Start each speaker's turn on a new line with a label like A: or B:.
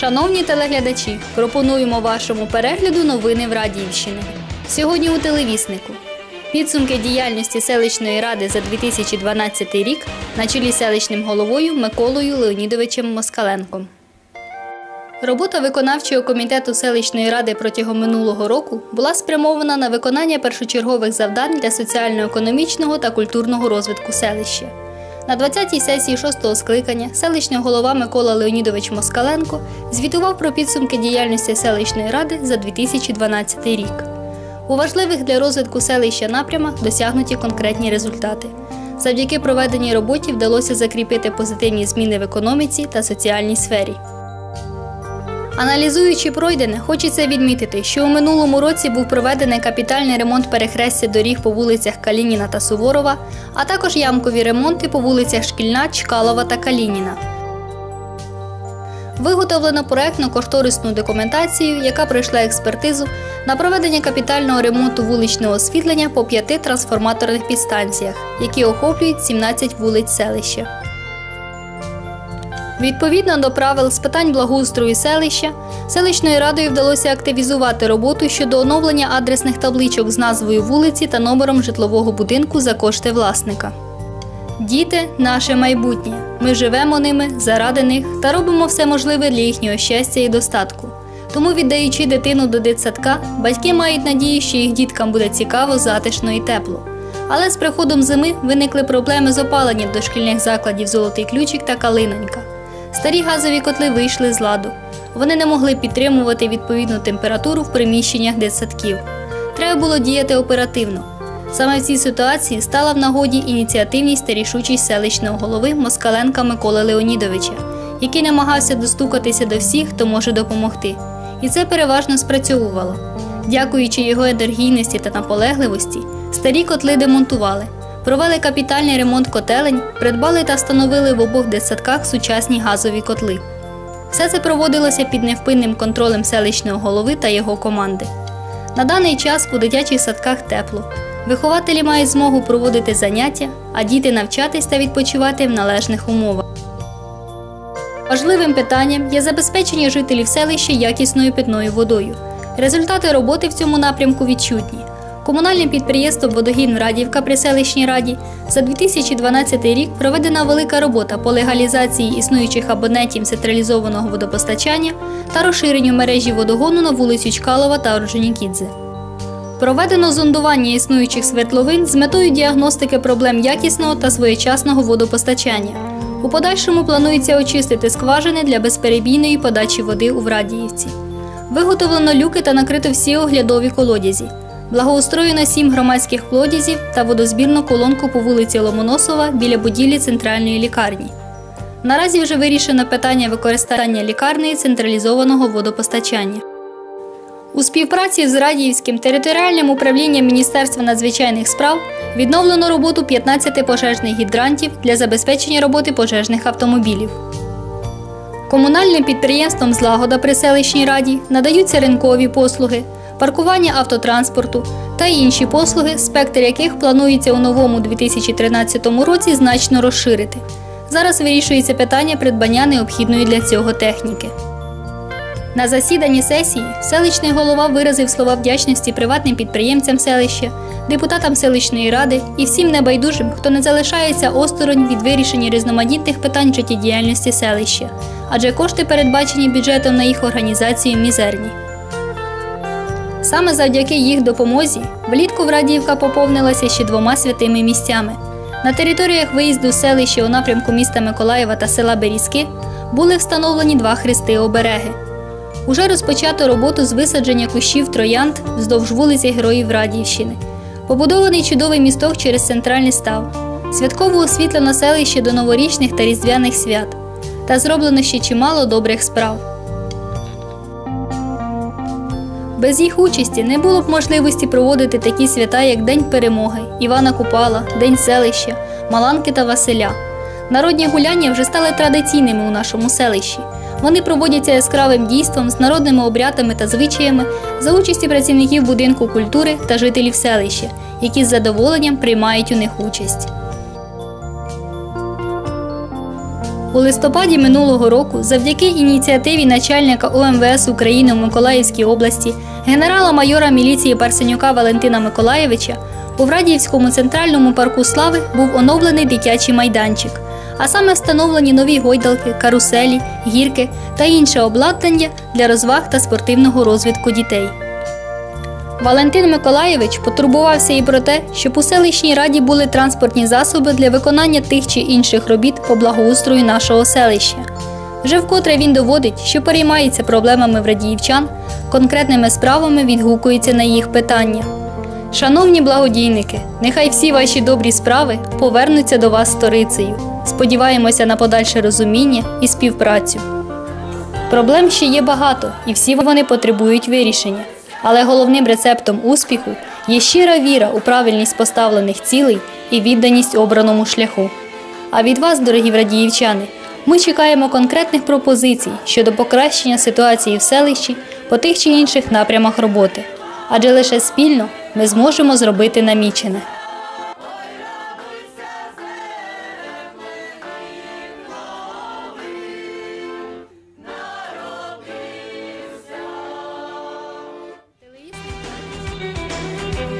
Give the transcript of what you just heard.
A: Шановні телеглядачі, пропонуємо вашому перегляду новини в Радіївщини. Сьогодні у телевіснику. Підсумки діяльності селищної ради за 2012 рік на чолі селищним головою Миколою Леонідовичем Москаленком. Робота виконавчого комітету селищної ради протягом минулого року була спрямована на виконання першочергових завдань для соціально-економічного та культурного розвитку селища. На 20-й сесії 6-го скликання селищний голова Микола Леонідович Москаленко звітував про підсумки діяльності селищної ради за 2012 рік. У важливих для розвитку селища напрямах досягнуті конкретні результати. Завдяки проведеній роботі вдалося закріпити позитивні зміни в економіці та соціальній сфері. Аналізуючи пройдене, хочеться відмітити, що у минулому році був проведений капітальний ремонт перехрестя доріг по вулицях Калініна та Суворова, а також ямкові ремонти по вулицях Шкільна, Чкалова та Калініна. Виготовлено проектно-кошторисну документацію, яка пройшла експертизу на проведення капітального ремонту вуличного освітлення по п'яти трансформаторних підстанціях, які охоплюють 17 вулиць селища. Відповідно до правил з питань благоустрою селища, селищною радою вдалося активізувати роботу щодо оновлення адресних табличок з назвою вулиці та номером житлового будинку за кошти власника. Діти наше майбутнє. Ми живемо ними заради них та робимо все можливе для їхнього щастя і достатку. Тому, віддаючи дитину до дитсадка, батьки мають надію, що їх діткам буде цікаво, затишно і тепло. Але з приходом зими виникли проблеми з опаленням дошкільних закладів Золотий ключик та Калинонька. Старі газові котли вийшли з ладу. Вони не могли підтримувати відповідну температуру в приміщеннях дитсадків. Треба було діяти оперативно. Саме в цій ситуації стала в нагоді ініціативність та рішучість селищного голови Москаленка Миколи Леонідовича, який намагався достукатися до всіх, хто може допомогти. І це переважно спрацьовувало. Дякуючи його енергійності та наполегливості, старі котли демонтували. Провели капітальний ремонт котелень, придбали та встановили в обох дитсадках сучасні газові котли. Все це проводилося під невпинним контролем селищного голови та його команди. На даний час у дитячих садках тепло. Вихователі мають змогу проводити заняття, а діти навчатись та відпочивати в належних умовах. Важливим питанням є забезпечення жителів селища якісною питною водою. Результати роботи в цьому напрямку відчутні. Комунальним підприємством Водогін Радівка при селищній раді за 2012 рік проведена велика робота по легалізації існуючих абонентів централізованого водопостачання та розширенню мережі водогону на вулицю Чкалова та Орджонікідзе. Проведено зондування існуючих свердловин з метою діагностики проблем якісного та своєчасного водопостачання. У подальшому планується очистити скважини для безперебійної подачі води у Врадіївці. Виготовлено люки та накрито всі оглядові колодязі. Благоустроєно сім громадських колодязів та водозбірну колонку по вулиці Ломоносова біля будівлі центральної лікарні. Наразі вже вирішено питання використання лікарні централізованого водопостачання. У співпраці з Радіївським територіальним управлінням Міністерства надзвичайних справ відновлено роботу 15 пожежних гідрантів для забезпечення роботи пожежних автомобілів. Комунальним підприємством Злагода при селищній раді надаються ринкові послуги, паркування автотранспорту та інші послуги, спектр яких планується у новому 2013 році значно розширити. Зараз вирішується питання придбання необхідної для цього техніки. На засіданні сесії селищний голова виразив слова вдячності приватним підприємцям селища, депутатам селищної ради і всім небайдужим, хто не залишається осторонь від вирішення різноманітних питань життєдіяльності селища, адже кошти, передбачені бюджетом на їх організацію, мізерні. Саме завдяки їх допомозі влітку Врадіївка поповнилася ще двома святими місцями. На територіях виїзду селища у напрямку міста Миколаєва та села Берізки були встановлені два хрести обереги. Уже розпочато роботу з висадження кущів троянд вздовж вулиці Героїв Радіївщини. Побудований чудовий місток через центральний став, святково освітлено селище до новорічних та різдвяних свят, та зроблено ще чимало добрих справ. Без їх участі не було б можливості проводити такі свята, як День перемоги, Івана Купала, День селища, Маланки та Василя. Народні гуляння вже стали традиційними у нашому селищі. Вони проводяться яскравим дійством з народними обрядами та звичаями за участі працівників будинку культури та жителів селища, які з задоволенням приймають у них участь. У листопаді минулого року, завдяки ініціативі начальника ОМВС України в Миколаївській області, генерала-майора міліції Парсенюка Валентина Миколаєвича, у Врадіївському центральному парку Слави був оновлений дитячий майданчик, а саме встановлені нові гойдалки, каруселі, гірки та інше обладнання для розваг та спортивного розвитку дітей. Валентин Миколаєвич потурбувався і про те, щоб у селищній раді були транспортні засоби для виконання тих чи інших робіт по благоустрою нашого селища. Вже вкотре він доводить, що переймається проблемами врадіївчан, конкретними справами відгукується на їх питання. Шановні благодійники, нехай всі ваші добрі справи повернуться до вас сторицею. Сподіваємося на подальше розуміння і співпрацю. Проблем ще є багато, і всі вони потребують вирішення. Але головним рецептом успіху є щира віра у правильність поставлених цілей і відданість обраному шляху. А від вас, дорогі врадіївчани, ми чекаємо конкретних пропозицій щодо покращення ситуації в селищі по тих чи інших напрямах роботи, адже лише спільно ми зможемо зробити намічене.